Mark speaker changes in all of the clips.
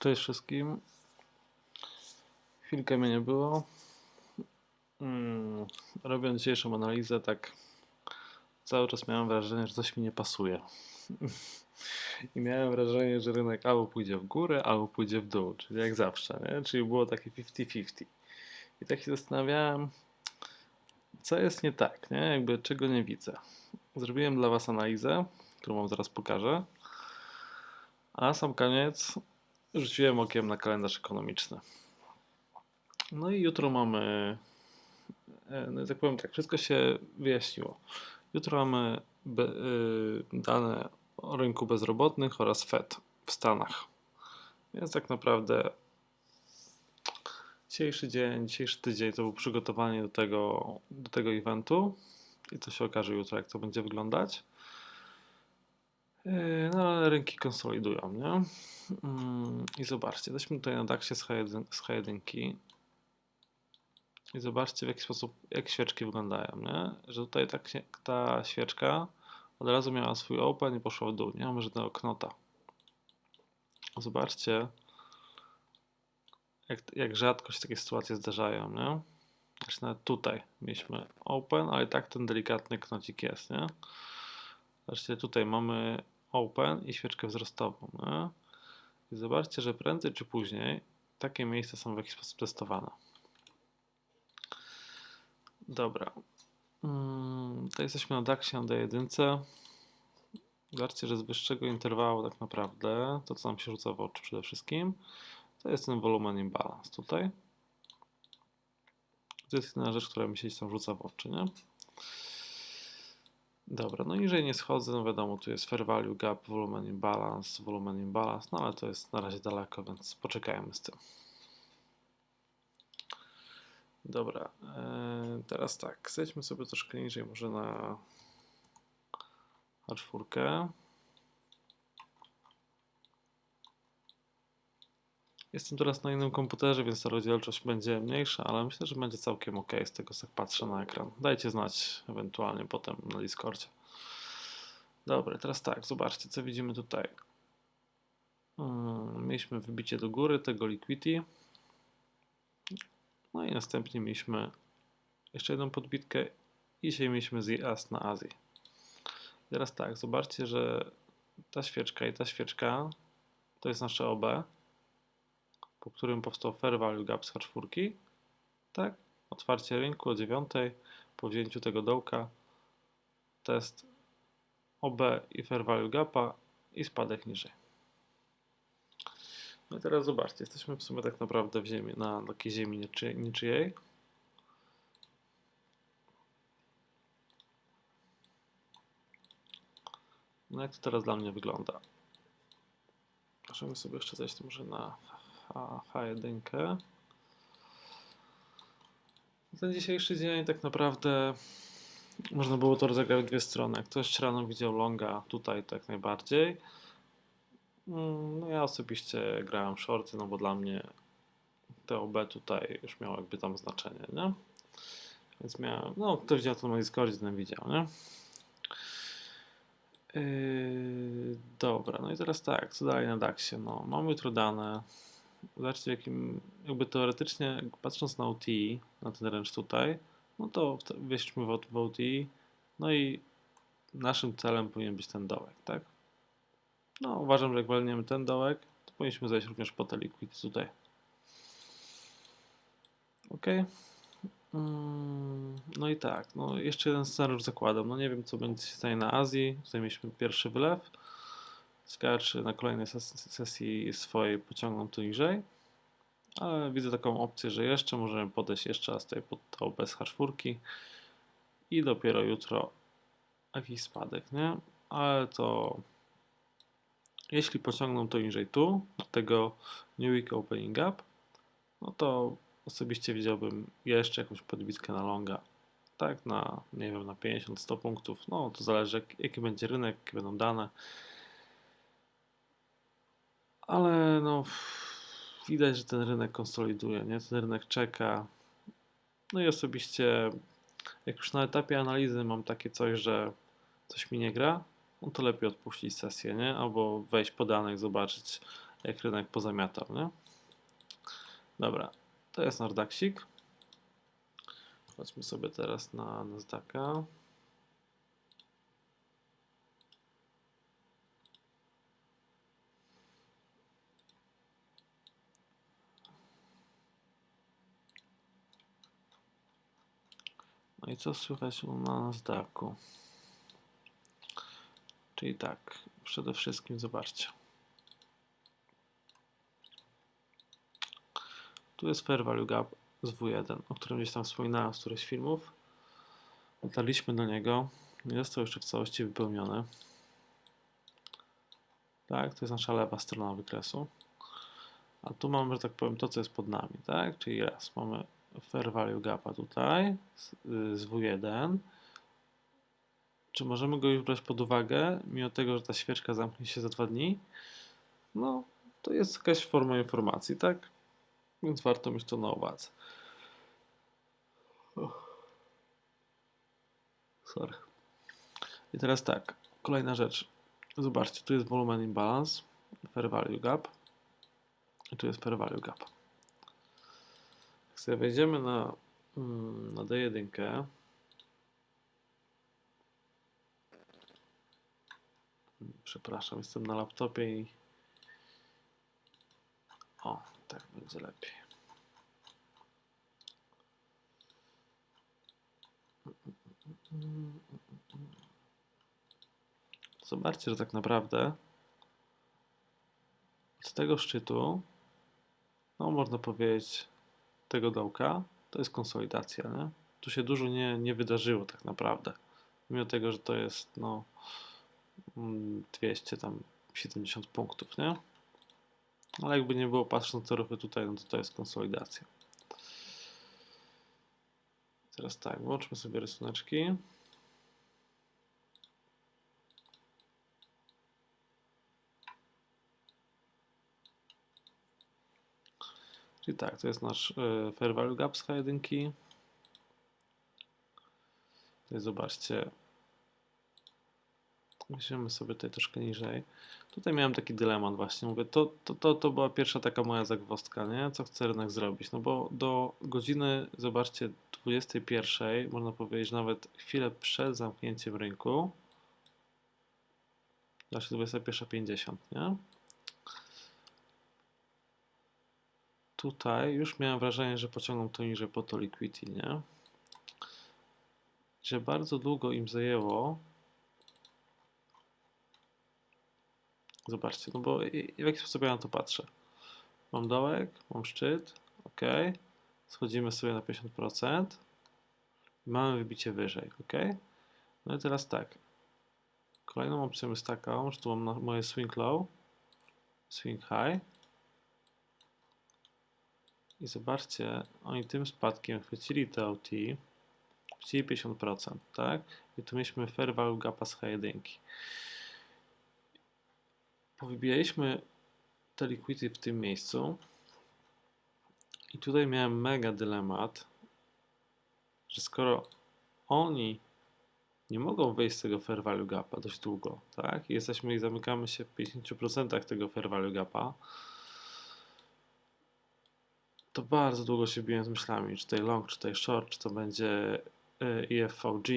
Speaker 1: Cześć wszystkim. Chwilkę mnie nie było. Mm, Robiąc dzisiejszą analizę, tak cały czas miałem wrażenie, że coś mi nie pasuje. I miałem wrażenie, że rynek albo pójdzie w górę, albo pójdzie w dół, czyli jak zawsze, nie? Czyli było takie 50-50. I tak się zastanawiałem, co jest nie tak, nie? Jakby czego nie widzę. Zrobiłem dla Was analizę, którą Wam zaraz pokażę. A na sam koniec rzuciłem okiem na kalendarz ekonomiczny. No i jutro mamy, e, no tak powiem tak, wszystko się wyjaśniło. Jutro mamy be, y, dane o rynku bezrobotnych oraz Fed w Stanach. Więc tak naprawdę dzisiejszy dzień, dzisiejszy tydzień to był przygotowanie do tego, do tego eventu i to się okaże jutro, jak to będzie wyglądać. Yy, No, ale rynki konsolidują, nie? Mm, I zobaczcie, jesteśmy tutaj na DAXie z H1, z H1 i zobaczcie w jaki sposób, jak świeczki wyglądają, nie? Że tutaj tak ta świeczka od razu miała swój open i poszła w dół, nie mamy żadnego knota. Zobaczcie, jak, jak rzadko się takie sytuacje zdarzają, nie? Znaczy tutaj mieliśmy open, ale i tak ten delikatny knocik jest, nie? Zobaczcie, tutaj mamy open i świeczkę wzrostową. Nie? I zobaczcie, że prędzej czy później takie miejsca są w jakiś sposób testowane. Dobra. Mm, Tutaj jesteśmy na DAXie na D1. Zobaczcie, że z wyższego interwału tak naprawdę to, co nam się rzuca w oczy przede wszystkim, to jest ten wolumen imbalance tutaj. To jest jedna rzecz, która mi się tam rzuca w oczy, nie? Dobra, no niżej nie schodzę, no wiadomo, tu jest fair value gap, volumen imbalance, volumen imbalance, no ale to jest na razie daleko, więc poczekajmy z tym. Dobra, e, teraz tak, zejdźmy sobie troszkę niżej, może na H4. Jestem teraz na innym komputerze, więc ta rozdzielczość będzie mniejsza, ale myślę, że będzie całkiem ok z tego, co patrzę na ekran. Dajcie znać ewentualnie potem na Discordzie. Dobra, teraz tak, zobaczcie, co widzimy tutaj. Mm, Mieliśmy wybicie do góry tego liquidity. No i następnie mieliśmy jeszcze jedną podbitkę i dzisiaj mieliśmy zjazd na Azji. Teraz tak, zobaczcie, że ta świeczka i ta świeczka to jest nasze OB po którym powstał Fair Value Gap z H4. Tak? Otwarcie rynku o 9 po wzięciu tego dołka. Test OB i Fair Value Gapa i spadek niżej. No i teraz zobaczcie, jesteśmy w sumie tak naprawdę w ziemi, na takiej ziemi niczy, niczyjej. No jak to teraz dla mnie wygląda? Możemy sobie jeszcze zejść może na H, H1. Ten dzisiejszy dzień tak naprawdę można było to rozegrać w dwie strony. Ktoś rano widział longa, tutaj tak najbardziej. Mm, No ja osobiście grałem shorty, no bo dla mnie TOB tutaj już miało jakby tam znaczenie, nie? Więc miałem, no ktoś widział to na Discordzie, ten widział, nie? Yy, dobra, no i teraz tak, co dalej na DAXie? No, mamy jutro dane. Zobaczcie, jakim, jakby teoretycznie, patrząc na OTI, na ten ręcz tutaj, no to w- weszliśmy w, w OTI, no i naszym celem powinien być ten dołek, tak? No, uważam, że jak walniemy ten dołek, to powinniśmy zejść również po te liquidy tutaj. Ok. Mm, No i tak, no jeszcze jeden scenariusz zakładam. No nie wiem, co będzie się stanie na Azji. Tutaj pierwszy wylew. Ciekawe, na kolejnej ses- sesji swojej pociągną to niżej. Ale widzę taką opcję, że jeszcze możemy podejść jeszcze raz tutaj pod to bez H4 i dopiero jutro jakiś spadek, nie? Ale to jeśli pociągną to niżej tu, do tego New Week Opening Up, no to osobiście widziałbym jeszcze jakąś podbitkę na longa. Tak, na nie wiem, na 50-100 punktów. No to zależy, jak, jaki będzie rynek, jakie będą dane. Ale no, widać, że ten rynek konsoliduje, nie? Ten rynek czeka. No i osobiście, jak już na etapie analizy mam takie coś, że coś mi nie gra, no to lepiej odpuścić sesję, nie? Albo wejść po danych, zobaczyć, jak rynek pozamiatał, nie? Dobra, to jest Nordaxik. Chodźmy sobie teraz na Nasdaqa. No i co słychać na Nasdaqu? Czyli tak, przede wszystkim zobaczcie. Tu jest Fair Value Gap z W1, o którym gdzieś tam wspominałem z którychś filmów. Dotarliśmy do niego. Nie został jeszcze w całości wypełniony. Tak, to jest nasza lewa strona wykresu. A tu mamy, że tak powiem, to, co jest pod nami, tak? Czyli raz, mamy Fair Value Gapa tutaj z, z W1. Czy możemy go już brać pod uwagę, mimo tego, że ta świeczka zamknie się za dwa dni? No, to jest jakaś forma informacji, tak? Więc warto mieć to na uwadze. Sorry. I teraz tak, kolejna rzecz. Zobaczcie, tu jest volume imbalance, fair value gap. I tu jest fair value gap. Jak sobie wejdziemy na, mm, na D1, przepraszam, jestem na laptopie i o, tak będzie lepiej. Zobaczcie, że tak naprawdę z tego szczytu, no można powiedzieć, tego dołka, to jest konsolidacja, nie? Tu się dużo nie, nie wydarzyło tak naprawdę. Mimo tego, że to jest no 200 tam 70 punktów, nie? Ale jakby nie było, patrząc te ruchy tutaj, no to to jest konsolidacja. Teraz tak, włączmy sobie rysuneczki. Czyli tak, to jest nasz Fair Value Gap z H1. Tutaj zobaczcie, weźmiemy sobie tutaj troszkę niżej. Tutaj miałem taki dylemat właśnie, mówię, to, to, to, to była pierwsza taka moja zagwozdka, nie? Co chce rynek zrobić? No bo do godziny, zobaczcie, 21, można powiedzieć nawet chwilę przed zamknięciem rynku, znaczy 21.50, nie? Tutaj już miałem wrażenie, że pociągną to niżej po to liquidity, nie? Że bardzo długo im zajęło Zobaczcie, no bo w jaki sposób ja na to patrzę? Mam dołek, mam szczyt, ok. Schodzimy sobie na 50%. Mamy wybicie wyżej, ok. No i teraz tak. Kolejną opcją jest taka, że tu mam moje swing low, swing high. I zobaczcie, oni tym spadkiem chwycili TOT, chwycili 50%, tak? I tu mieliśmy fair value gapa z H1 powybijaliśmy te liquidy w tym miejscu i tutaj miałem mega dylemat, że skoro oni nie mogą wejść z tego fair value gapa dość długo, tak? I jesteśmy i zamykamy się w 50% tego fair value gapa, to bardzo długo się biłem z myślami, czy tutaj long, czy tutaj short, czy to będzie EFVG,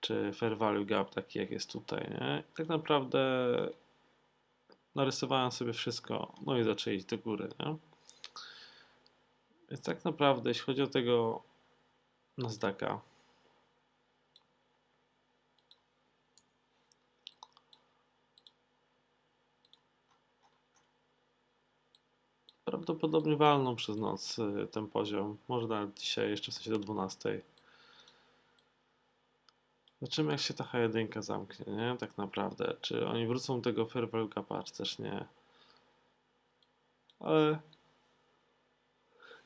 Speaker 1: czy fair value gap taki jak jest tutaj, nie? I tak naprawdę narysowałem sobie wszystko, no i zaczęli iść do góry, nie? Więc tak naprawdę, jeśli chodzi o tego Nasdaqa, prawdopodobnie walną przez noc y, ten poziom, może nawet dzisiaj jeszcze w sensie do 12. Zobaczymy, jak się ta H1 zamknie, nie? Tak naprawdę. Czy oni wrócą tego value gapa, czy też nie. Ale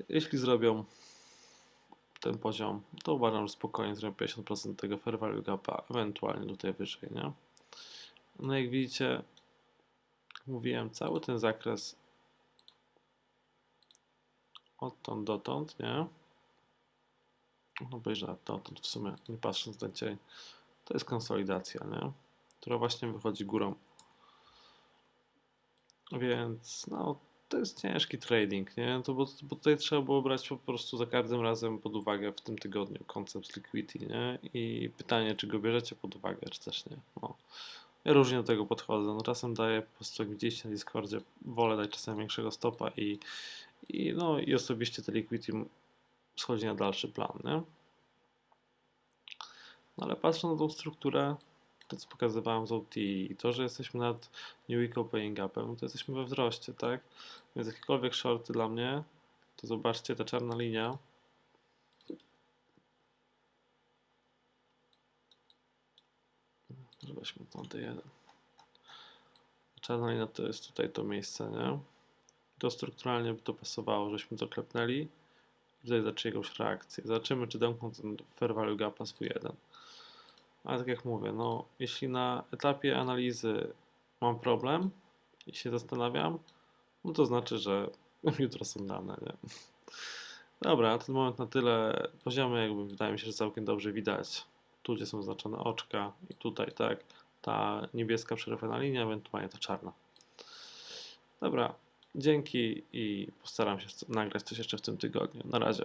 Speaker 1: jeśli zrobią ten poziom, to uważam, że spokojnie zrobią 50% tego value gapa, ewentualnie tutaj wyżej, nie? No jak widzicie, mówiłem, cały ten zakres odtąd dotąd, nie? no obejrzę to w sumie nie patrząc na cień, to jest konsolidacja, nie? która właśnie wychodzi górą Więc no, to jest ciężki trading, nie? To bo, bo tutaj trzeba było brać po prostu za każdym razem pod uwagę w tym tygodniu koncept liquidity, nie? I pytanie, czy go bierzecie pod uwagę, czy też nie. No. Ja różnie do tego podchodzę. No, czasem daję po prostu, jak na Discordzie, wolę dać czasem większego stopa i, i, no, i osobiście liquidity schodzi na dalszy plan, nie? No ale patrząc na tą strukturę, to co pokazywałem z OT i to, że jesteśmy nad New Week Opening Upem, to jesteśmy we wzroście, tak? Więc jakiekolwiek shorty dla mnie, to zobaczcie, ta czarna linia weźmy tą D1. Czarna linia to jest tutaj to miejsce, nie? To strukturalnie by to pasowało, żeśmy to klepnęli tutaj zaczęli jakąś reakcję. Zobaczymy, czy domkną ten fair value gap na swój jeden. Ale tak jak mówię, no jeśli na etapie analizy mam problem i się zastanawiam, no to znaczy, że jutro są dane, nie? Dobra, na ten moment na tyle poziomy, jakby wydaje mi się, że całkiem dobrze widać. Tu, gdzie są zaznaczone oczka i tutaj, tak, ta niebieska przerwana linia, ewentualnie ta czarna. Dobra, dzięki i postaram się nagrać coś jeszcze w tym tygodniu. Na razie.